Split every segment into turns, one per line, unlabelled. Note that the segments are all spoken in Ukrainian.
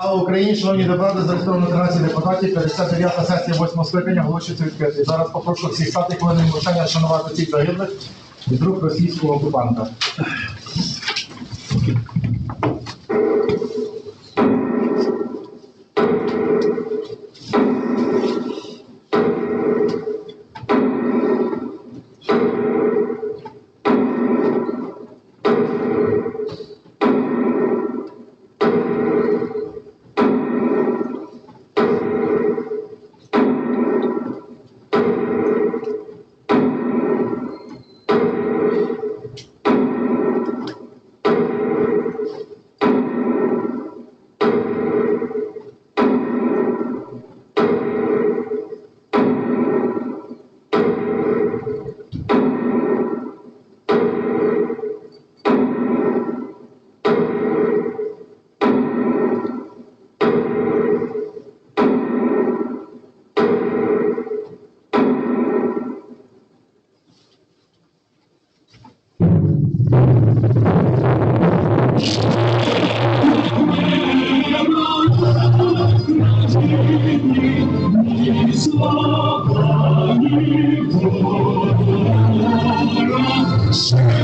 Слава Україні, шановні депутати, зареєстровано 13 депутатів, 59 сесія 8 скликання оголошується відкритою. Зараз попрошу всіх стати хвилини мовчання шанувати всіх загиблих від рук російського окупанта.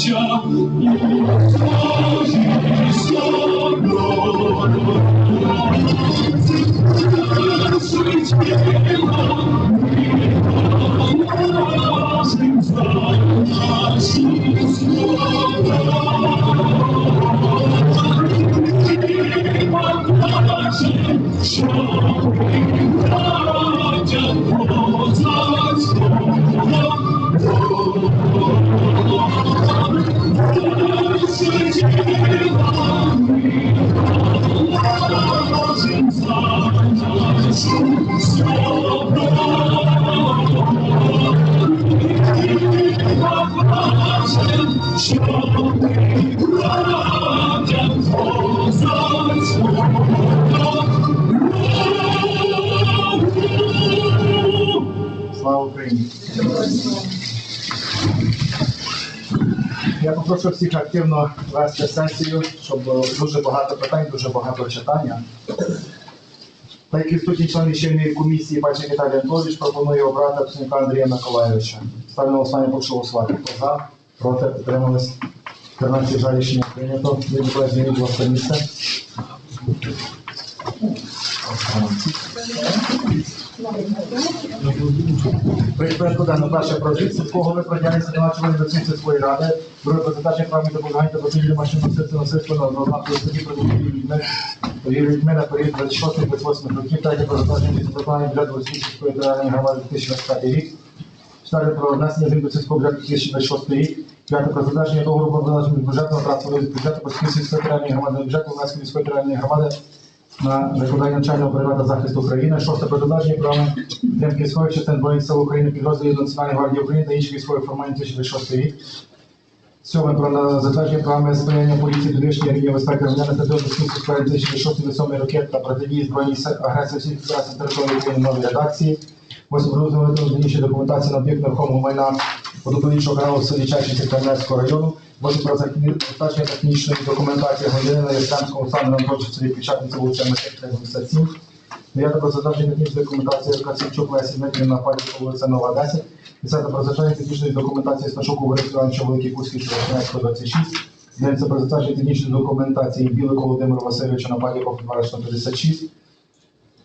faccia quasi sonoro sui cielo mi
senza Україні! Я попрошу всіх активно вести сесію, щоб дуже багато питань, дуже багато читання. Та як відсутній член лічильної комісії Бачик Віталій Анатолійович пропонує обрати Псенюка Андрія Миколайовича. Ставлю на голосування, прошу голосувати. За, проти, утримались. 13 за рішення прийнято. Ласка, місце. Проект порядку перше про звіт сільського голови про діяльність виконавчої організації сільської ради, друге про задачі програми допомагання та потрібні машин носити насильство на рознаку статті про людьми, людьми на період 26-28 років, третє про затвердження місцевого бюджету Російської територіальної громади 2025 рік, четверте про внесення змін до сільського бюджету 2026 рік, п'яте про затвердження договору про виконання бюджетного транспорту від бюджету Російської сільської територіальної громади, бюджету Луганської міської територіальної громади на виконання навчального бригада захисту України, шосте про додержання програми підтримки військових частин Збройних сил України, підрозділів Національної гвардії України та інших військових формувань 2026 рік. Сьоме про затвердження програми сприяння поліції підвищення рівня безпеки громадян території Російської справи 2006-2007 роки та протидії збройній агресії Федерації на території України нової редакції. Восьме розробити документації на об'єкт нерухомого майна водопровідчого каналу в селі Чачівці Кремлівського району. Про затвердження технічної документації громадянина Ясенського Олександра Анатольовича селі Печатниця вулиця Мистецька 57. Дев'яте про затвердження технічної документації Кацівчук Лесі Дмитрівна Пальчук вулиця Нова 10. Десяте про затвердження технічної документації Сташуку Борису Івановича Великий Кузький Червонецького 26. Дев'яте про затвердження технічної документації Білику Володимиру Васильовича на Паліку 56.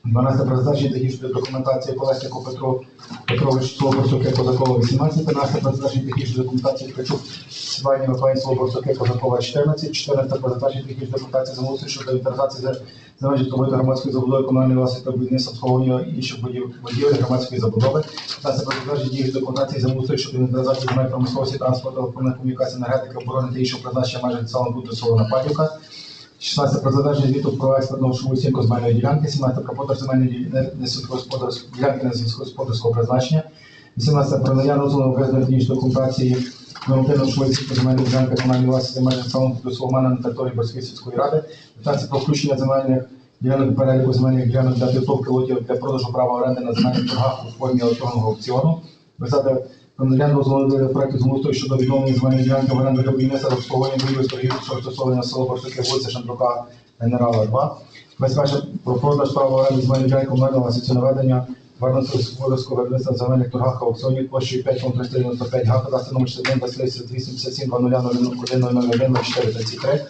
12 про затвердження технічної документації Колеснику Петру Петрович Слоборцуке Козакова 18, 13 про затвердження технічної документації Ткачук Свайні Миколаїв Слоборцуке Козакова 14, 14 про затвердження технічної документації замовлення щодо інвентаризації за земель житлової громадської забудови комунальної власності будівництва обслуговування інших будів- будівель громадської забудови, 15 про затвердження діючої документації замовлення щодо інвентаризації земель промисловості, транспорту, електронних комунікацій, енергетики, оборони та іншого призначення майже пункту село Нападівка, 16 про затвердження звіту про експертну грошову оцінку земельної ділянки, 17 про продаж земельної ділянки несільськогосподарського призначення, 18 про надання дозволу визнання технічної документації нормативно грошової оцінки земельної ділянки комунальної власності земельних самого плюс мене на території Борської сільської ради, 15 про включення земельних ділянок переліку земельних ділянок для підготовки лотів для продажу права оренди на земельних торгах у формі електронного аукціону. Висати про надання дозволу на проекту землеустрою щодо відновлення земельної ділянки в оренду для будівництва та обслуговування будівель торгівлі, що застосовано на село Борсуки, вулиця Шандрука, генерала 2. Безпечно про продаж права оренди земельної ділянки комунального наведення Варнонського виробництва земельних торгах аукціонів площею 5,395 га, кадастр номер 61, 287, 0001, 04, 33.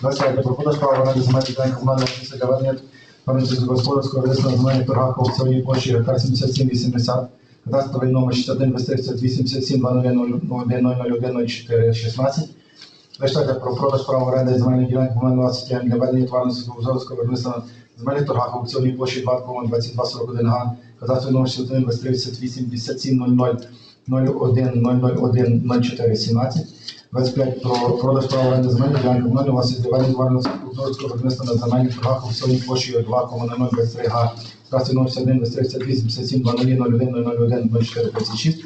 23. Про продаж права оренди земельної ділянки комунального для ведення Варнонського виробництва в земельних торгах аукціонів площею гектар 77, 80. Кадастровий номер 61 387 0001 04 16. Виштати про продаж права оренди земельних ділянок комунальної власності для ведення тваринського узорського виробництва на земельних торгах аукціонній площі 2,2241 га. Кадастровий номер 61 338 57 00 01 001 04 17. 25 про продаж права оренди земельної ділянки у вас є ведення тваринського узорського виробництва на земельних торгах аукціонній площі 2,0023 га. трасі номер 61 238 57 00 01 01 04 36.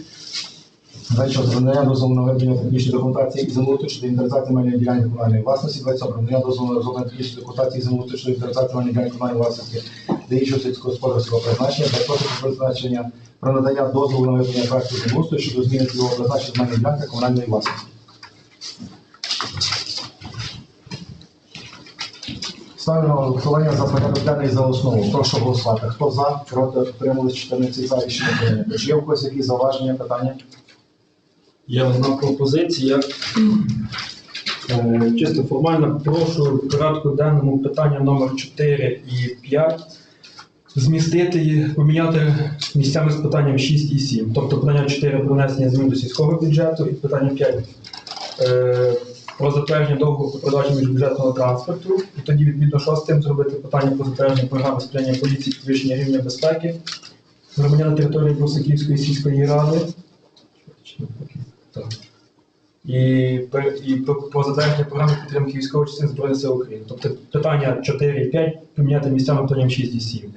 Далі про надання дозволу на виведення технічної документації і землеустрою щодо інвентаризації земельної ділянки комунальної власності. 27 про дозволу на розроблення технічної документації і землеустрою щодо інвентаризації земельної ділянки комунальної власності для іншого сільськогосподарського призначення. 28 про призначення про надання дозволу на виведення проекту землеустрою щодо зміни цільового призначення земельної ділянки комунальної власності. Ставлю на голосування за порядок денний за основу. Прошу голосувати. Хто за, проти, утримались 14 за рішення прийнято. Чи є у когось якісь зауваження, питання?
Є одна пропозиція. Е, Чисто формально прошу в порядку денному питання номер 4 і 5 змістити поміняти місцями з питанням 6 і 7. Тобто питання 4 про внесення змін до сільського бюджету і питання 5 е, про затвердження договору про продажу міжбюджетного транспорту. І тоді відповідно шостим зробити питання про затвердження програми сприяння поліції підвищення рівня безпеки громадян на території Брусаківської сільської ради. Так. І, і по затвердження програми підтримки військових частин Збройних сил України. Тобто питання 4 і 5 поміняти місцями питанням 6 і 7.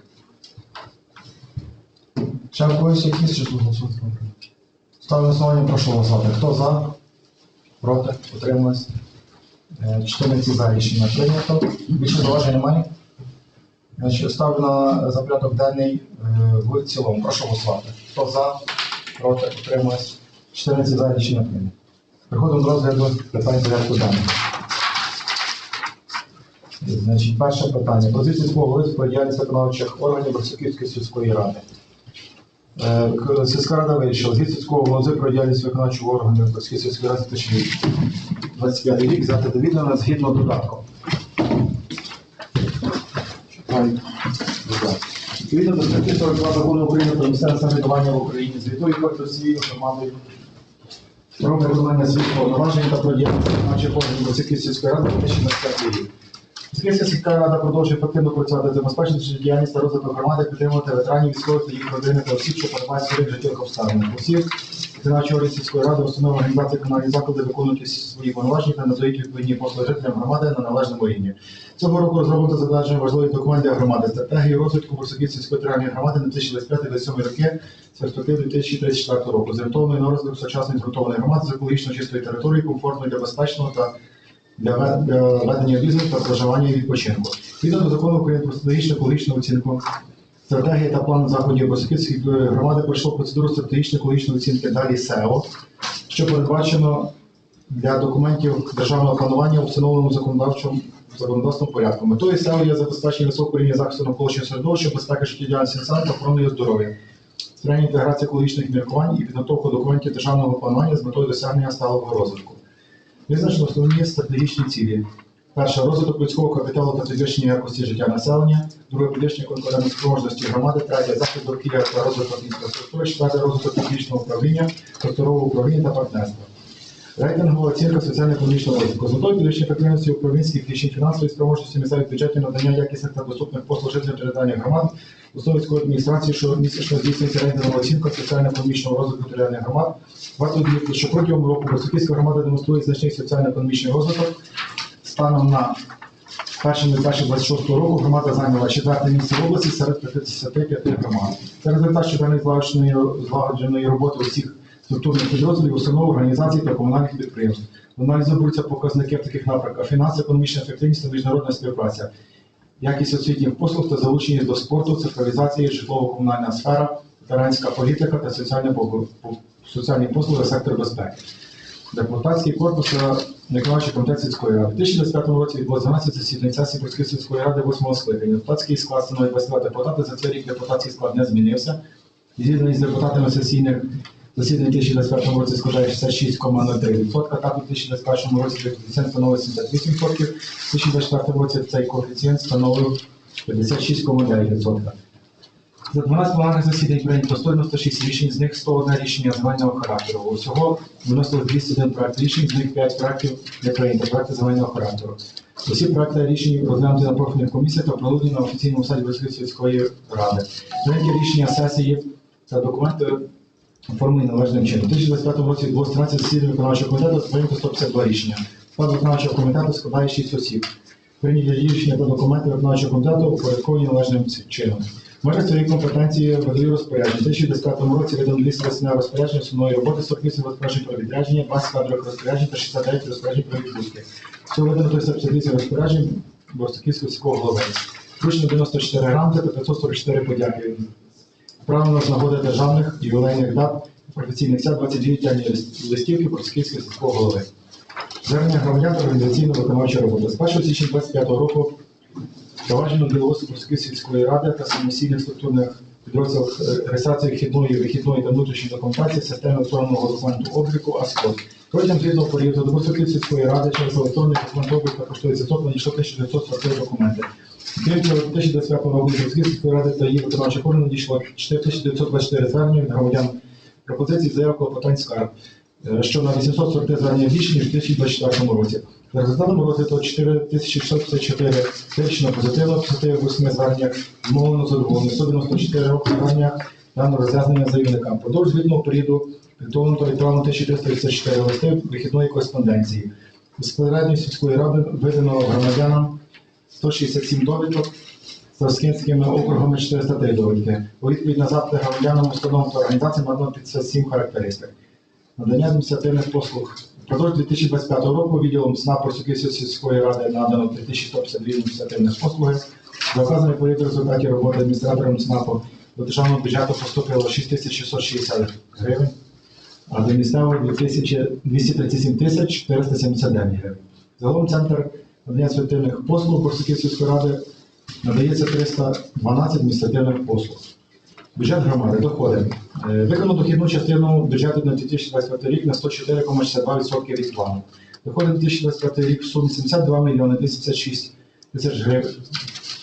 Ще в когось якісь чи тут голосувати? Ставлю голосування, прошу голосувати. Хто за? Проти? Утримались? Е, 14 за рішення прийнято. Більше зауважень немає? Значить, ставлю на порядок денний е, в цілому. Прошу голосувати. Хто за? Проти? Утримались? 14 за рішення прийнято. Переходимо до розгляду питань порядку денного. Значить, перше питання. Позиція свого голови про діяльність виконавчих органів Борсуківської сільської ради. Е, Сільська рада вирішила звіт сільського голови про діяльність виконавчого органу Борської сільської ради 2025 рік взяти до відома згідно. Читаю. Відповідно до статті 42 закону України про місцеве самоврядування в Україні, звітує перед всією громадою про виконання своїх повноважень та про діяльність виконавчих органів Борської сільської ради 2025 рік. Скрізь сільська рада продовжує ефективно працювати, забезпечити діяльність та розвиток громади, підтримувати ветеранів військових та їх родини та осіб, що перебувають своїх життєвих обставинах. Усіх виконавчі органи сільської ради, установи організації комунальні заклади виконують свої повноваження та надають відповідні послуги жителям громади на належному рівні. Цього року розроблено затвердження важливих документів для громади, стратегії розвитку Бурсаківської територіальної громади на 2025-2027 роки з перспективи 2034 року, зорієнтованої на розвиток сучасної згуртованої громади з екологічно чистої території, комфортної для безпечного та для ведення бізнесу та проживання і відпочинку. Відповідно до закону України про стратегічну екологічну оцінку, стратегії та план заходів Босиківської громади пройшло процедуру стратегічної екологічної оцінки далі СЕО, що передбачено для документів державного планування встановленому законодавчому законодавством порядку. Метою СЕО є забезпечення високого рівня захисту навколишнього середовища, безпеки життєдіяльності населення охорони здоров'я. Сприяння інтеграції екологічних міркувань і підготовку документів державного планування з метою досягнення сталого розвитку. Визначено основні стратегічні цілі. Перше розвиток людського капіталу та підвищення якості життя населення, друге підвищення конкурентоспроможності громади, третє захист довкілля та розвиток інфраструктури, четверте розвиток публічного управління, просторового управління та партнерства. Рейтингова оцінка соціально-економічного розвитку. З метою підвищення ефективності управлінських рішень фінансової спроможності місцевих бюджетів надання якісних та доступних послуг жителям територіальних громад, Установської адміністрації, що місячно здійснюється рейтингова оцінка соціально-економічного розвитку територіальних громад. Варто відмітити, що протягом року Високівська громада демонструє значний соціально-економічний розвиток станом на З першими перших 26 року громада зайняла четверте місце в області серед 55 громад. Це результат щоденної злагодженої роботи усіх структурних підрозділів, установ, організацій та комунальних підприємств. В аналізі беруться показники в таких напрямках: фінансова, економічна ефективність та міжнародна співпраця, якість освітніх послуг та залучення до спорту, цифровізація, житлово-комунальна сфера, ветеранська політика та соціальні, послуги сектор безпеки. Депутатський корпус виконавчий комітет сільської ради. У 2025 році відбулося 12 засідань сесії Польської сільської ради 8 скликання. Депутатський склад становить 22 депутати. За цей рік депутатський склад не змінився. З'єднані з депутатами сесійних засідань у 2021 році складає 66,03%, так у 2021 році коефіцієнт становить 78%, у 2024 році цей коефіцієнт становив 56,9%. За 12 пленарних засідань прийнято 196 рішень, з них 101 рішення загального характеру. Усього виносилось 201 проект рішень, з них 5 проектів не прийнято, проекти загального характеру. Усі проекти рішень розглянуті на профільних комісіях та проведені на офіційному сайті Високої сільської ради. Прийняті рішення сесії та документи оформлені належним чином. У 2025 році відбулося 13 засідань виконавчого комітету, прийнято 152 рішення. Склад виконавчого комітету складає 6 осіб. Прийняті рішення та документи виконавчого комітету упорядковані належним чином. Може своїй компетенції видові розпорядження. У 2025 році видано 208 розпоряджень основної роботи, 48 розпоряджень про відрядження, 20 кадрових розпоряджень та 69 розпоряджень про відпустки. Всього видано 358 розпоряджень Борстоківського сільського голови. Вручено 94 гранти та 544 подяки. Правильно з нагоди державних ювілейних дат професійних свят 22 вітальні лист- листівки Борстоківського сільського голови. Звернення громадян та організаційно-виконавча робота. З 1 січня 2025 року Проваджено Білоусипольської сільської ради та самостійних структурних підрозділах е, реєстрації вхідної, вихідної та внутрішньої документації системи електронного документу обліку АСКОД. Протягом звітного періоду до Високої сільської ради через електронний документ обліку зв'язок надійшло 1943 документи. Крім цього, 2025 року Високої сільської ради та її виконавчих органів надійшло 4924 звернення від громадян пропозицій, заяв, клопотань, скарг, е, що на 843 звернення більше, ніж у 2024 році. За результатами розгляду 4654 вирішено позитивно, 58 звернення змовлено задоволено, 194 звернення дано роз'яснення заявникам. Продовж звітного періоду підготовлено та відправлено 1384 листи вихідної кореспонденції. Безпосередньо сільської ради видано громадянам 167 довідок, Староскинськими округами 403 довідки. У відповідь на запити громадянам, установам та організаціям надано 57 характеристик. Надання адміністративних послуг. Впродовж 2025 року відділом СНАП Просвітської сільської ради надано 3152 адміністративних послуги. За вказаний період результаті роботи адміністратором СНАПу до державного бюджету поступило 6660 гривень, а до місцевого 2000 237 тисяч 479 гривень. Загалом центр надання адміністративних послуг Борсуків ради надається 312 адміністративних послуг. Бюджет громади доходи. Е, Виконано дохідну частину бюджету на 2025 рік на 104,62% від плану. Доходи на 2025 рік в сумі 72 мільйони 256 тисяч гривень.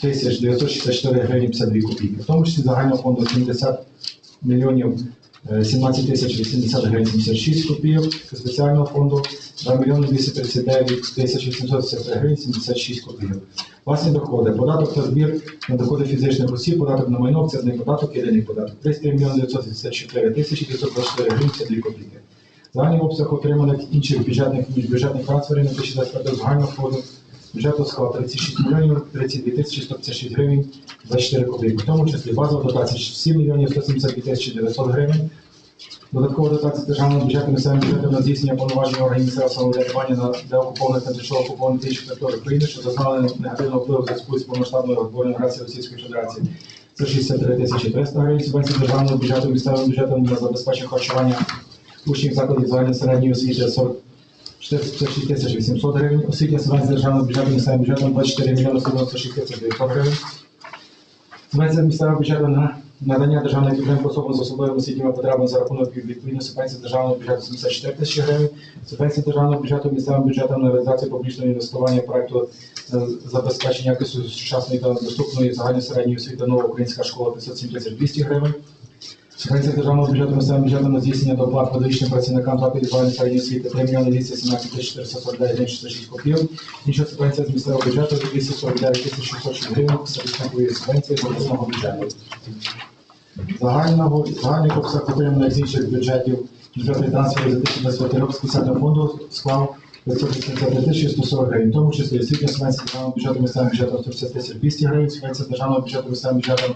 Тисяч 964 гривні 52 копійки. В тому числі загального фонду 70 мільйонів 17 тисяч 80 гривень 76 копійок. Спеціального фонду 2 мільйони 239 тисяч 873 гривень 76 копійок. Власні доходи, податок та збір на доходи фізичних осіб, податок на майно, акцизний податок, єдиний податок. 33 мільйони 984 тисячі 924 гривень 52 копійки. Загальний обсяг отриманих інших бюджетних міжбюджетних трансферів на 2025 загального фонду бюджету склав 36 мільйонів 32 тисячі 156 гривень 24 копійки. В тому числі базова дотація 7 мільйонів 172 тисячі 900 гривень. Додаткова дотація державного бюджету місцевим бюджетом на здійснення повноважень органів місцевого самоврядування на для окупованих та тимчасово окупованих інших територій України, що зазнали негативного впливу в зв'язку з повномасштабною розборною агресією Російської Федерації. Це 63 тисячі 300 гривень субвенції державного бюджету місцевим бюджетом на забезпечення харчування учнів закладів загальної середньої освіти 40 456 тисяч 800 гривень. Освітня субвенція державного бюджету місцевим бюджетом 24 мільйони 196 тисяч 900 гривень. Субвенція місцевого бюджету на надання державної підтримки особам з особливими освітніми потребами за рахунок відповідної субвенції державного бюджету 74 тисячі гривень. Субвенція державного бюджету місцевим бюджетом на реалізацію публічного інвестування проекту е, забезпечення якості сучасної та доступної загальної середньої освіти нова українська школа 507 тисяч 200 гривень. Субвенція державного бюджету місцевим бюджетом на здійснення доплат педагогічним працівникам закладів загальної середньої освіти 3 мільйони 217 тисяч 449 гривень 66 копійок. Інша субвенція з місцевого бюджету 249 тисяч 606 гривень, середньої субвенції з обласного бюджету. Загального, загальний обсяг отриманих з інших бюджетів бюджетних трансферів за 2025 рік спеціального фонду склав 583 тисячі 140 гривень, в тому числі освітня субвенція державного бюджету місцевим бюджетом 150 тисяч 200 гривень, субвенція державного бюджету місцевим бюджетом